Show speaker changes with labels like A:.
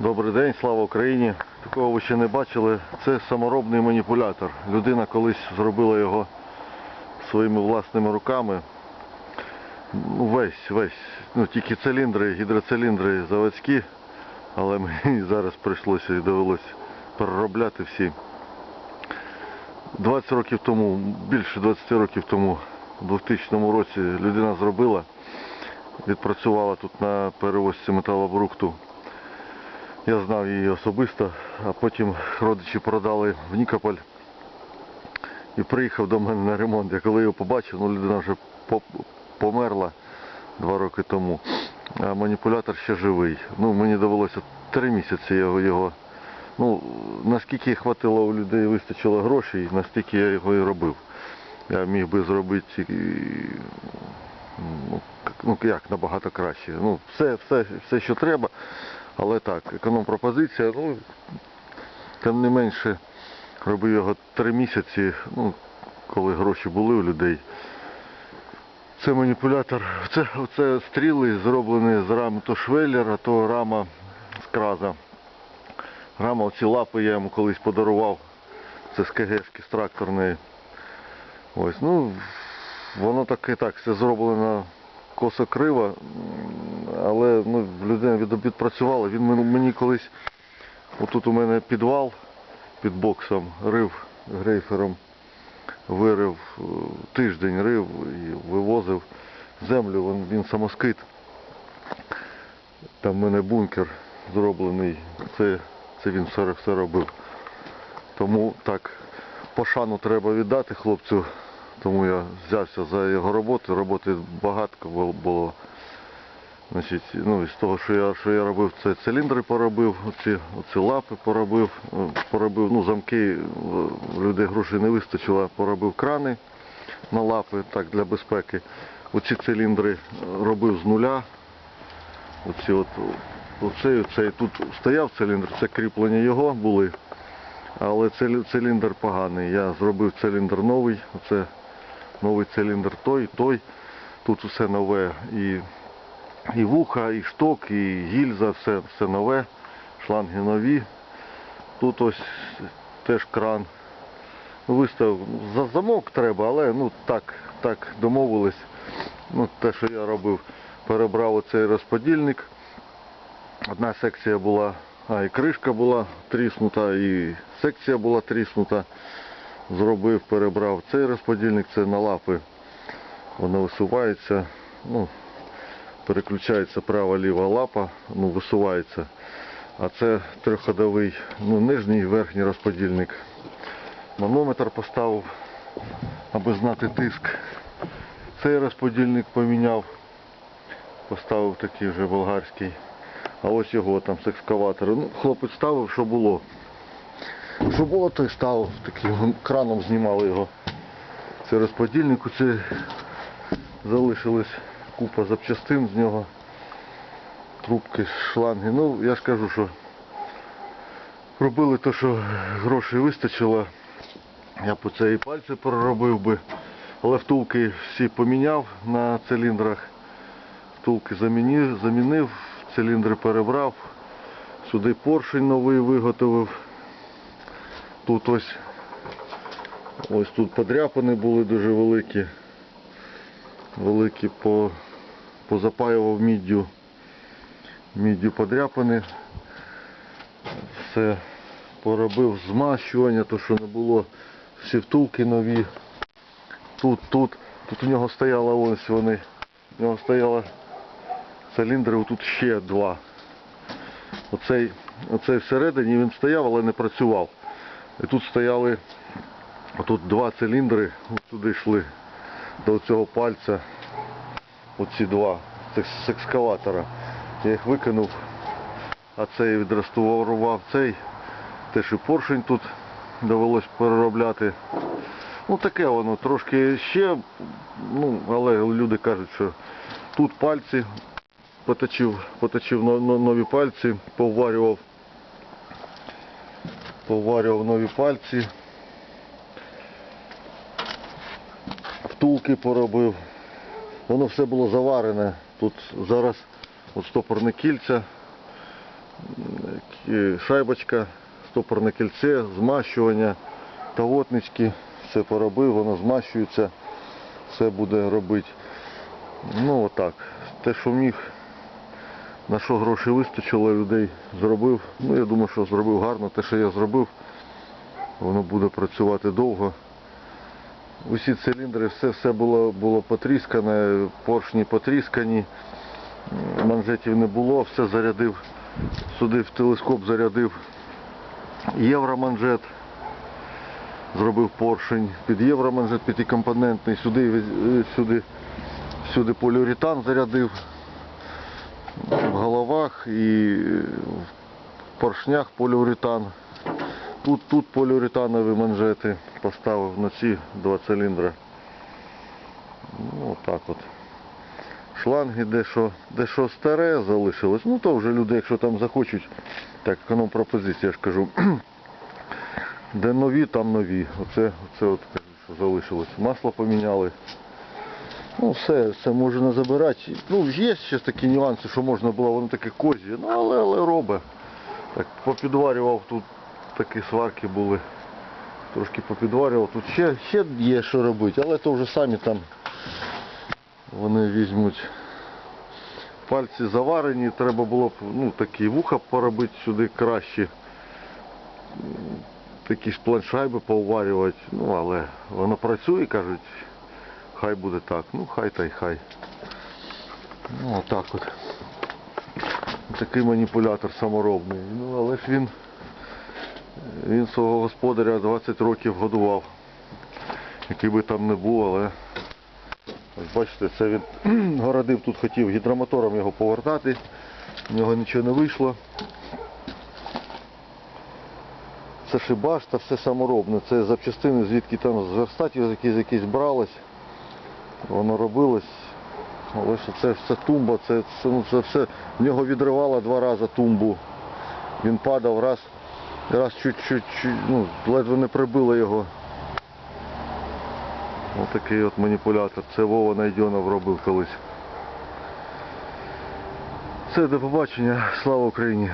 A: Добрий день, слава Україні. Такого ви ще не бачили. Це саморобний маніпулятор. Людина колись зробила його своїми власними руками. Ну, весь, весь. Ну, тільки циліндри, гідроциліндри заводські, але мені зараз прийшлося і довелося переробляти всі. 20 років тому, більше 20 років тому, у 2000 році людина зробила, відпрацювала тут на перевозці металобрухту. Я знав її особисто, а потім родичі продали в Нікополь і приїхав до мене на ремонт. Я коли його побачив, ну людина вже померла два роки тому, а маніпулятор ще живий. Ну, мені довелося три місяці його, його ну, наскільки хватило у людей, вистачило грошей, настільки я його і робив. Я міг би зробити ну, ну як набагато краще. Ну, все, все, все, що треба. Але так, економ-пропозиція, ну, тим не менше, робив його три місяці, ну, коли гроші були у людей. Це маніпулятор, це, це стріли зроблені з рами то швеллер, а то рама з краза. Рама, оці лапи я йому колись подарував. Це з КГшки, з тракторної. Ось, ну, воно так і так, все зроблено косо криво, м, але ну, людина відпрацювала. Він мені колись, отут у мене підвал під боксом, рив грейфером, вирив, е, тиждень рив і вивозив землю, він, він самоскид. Там в мене бункер зроблений, це, це він все, все робив. Тому так, пошану треба віддати хлопцю, тому я взявся за його роботу. Роботи багато було. Значить, ну, із того, що я, що я робив, це циліндри поробив, оці, оці лапи поробив, е, поробив, ну, замки, е, людей грошей не вистачило, поробив крани на лапи, так, для безпеки. Оці циліндри е, робив з нуля. Оці от, оцей, оцей, тут стояв циліндр, це кріплення його були. Але циліндр поганий. Я зробив циліндр новий. Оце новий циліндр той, той. Тут усе нове. І, і вуха, і шток, і гільза, все, все нове. Шланги нові. Тут ось теж кран. Вистав. За замок треба, але ну так, так домовились. Ну, те, що я робив, перебрав оцей розподільник. Одна секція була, а і кришка була тріснута, і секція була тріснута. Зробив, перебрав цей розподільник, це на лапи. Воно висувається, ну, переключається права-ліва лапа, ну, висувається. А це трьохходовий, ну, нижній і верхній розподільник. Манометр поставив, аби знати тиск. Цей розподільник поміняв. Поставив такий вже болгарський. А ось його там з екскаватора. Ну, хлопець ставив, що було. Що було, то й ставив. Таким краном знімали його. Це розподільник, це залишилась купа запчастин з нього. Трубки, шланги. Ну, я ж кажу, що робили те, що грошей вистачило. Я б оце і пальці переробив би. Але втулки всі поміняв на циліндрах. Втулки замінив, замінив, циліндри перебрав. Сюди поршень новий виготовив. Тут ось ось тут подряпини були дуже великі. Великі по, позапаював міддю. Міддю подряпини. Все поробив змащування, то що не було. Всі втулки нові. Тут, тут, тут у нього стояло ось вони. У нього стояло циліндри, тут ще два. Оцей, оцей всередині він стояв, але не працював. І тут стояли тут два циліндри, туди йшли до цього пальця. Оці два з екскаватора. Я їх викинув, а цей відреставрував цей. Теж і поршень тут довелось переробляти. Ну таке воно трошки ще, ну, але люди кажуть, що тут пальці поточив, поточив но- но- нові пальці, поварював, поварював нові пальці, втулки поробив. Воно все було заварене. Тут зараз от стопорне кільця, е, шайбочка, стопорне кільце, змащування, тавотнички, все поробив, воно змащується, все буде робити. Ну отак. Те, що міг, на що грошей вистачило, людей зробив. Ну я думаю, що зробив гарно. Те, що я зробив, воно буде працювати довго. Усі циліндри, все, все було, було потріскане, поршні потріскані, манжетів не було, все зарядив, сюди в телескоп зарядив євроманжет, зробив поршень під євроманжет п'ятикомпонентний, сюди, е, сюди, сюди поліуретан зарядив в головах і в поршнях поліуретан. Тут, тут поліуретанові манжети поставив на ці два циліндри. Ну, отак от. Шланги дещо, дещо старе залишилось. Ну то вже люди, якщо там захочуть, так економ пропозиція, я ж кажу. Де нові, там нові. Оце, оце от що залишилось. Масло поміняли. Ну все, це можна забирати. Ну, є ще такі нюанси, що можна було, воно таке козі, ну але, але робить. Так, попідварював тут такі сварки були. Трошки попідварював. Тут ще, ще є що робити, але то вже самі там вони візьмуть. Пальці заварені, треба було б ну, такі вуха поробити сюди краще. Такі ж планшайби поварювати. Ну, але воно працює, кажуть, хай буде так. Ну, хай та й хай. Ну, отак от. Такий маніпулятор саморобний. Ну, але ж він, він свого господаря 20 років годував. Який би там не був, але ось бачите, це він городив тут хотів гідромотором його повертати. В нього нічого не вийшло. Це шибашта, все саморобне. Це запчастини, звідки там з верстатів якісь, якісь бралось. Воно робилось. Але це все тумба, це, це, ну, це все. В нього відривало два рази тумбу. Він падав раз, раз чуть-чуть, ну, ледве не прибило його. Ось такий от маніпулятор. Це Вова Найдьонов робив колись. Все, до побачення. Слава Україні!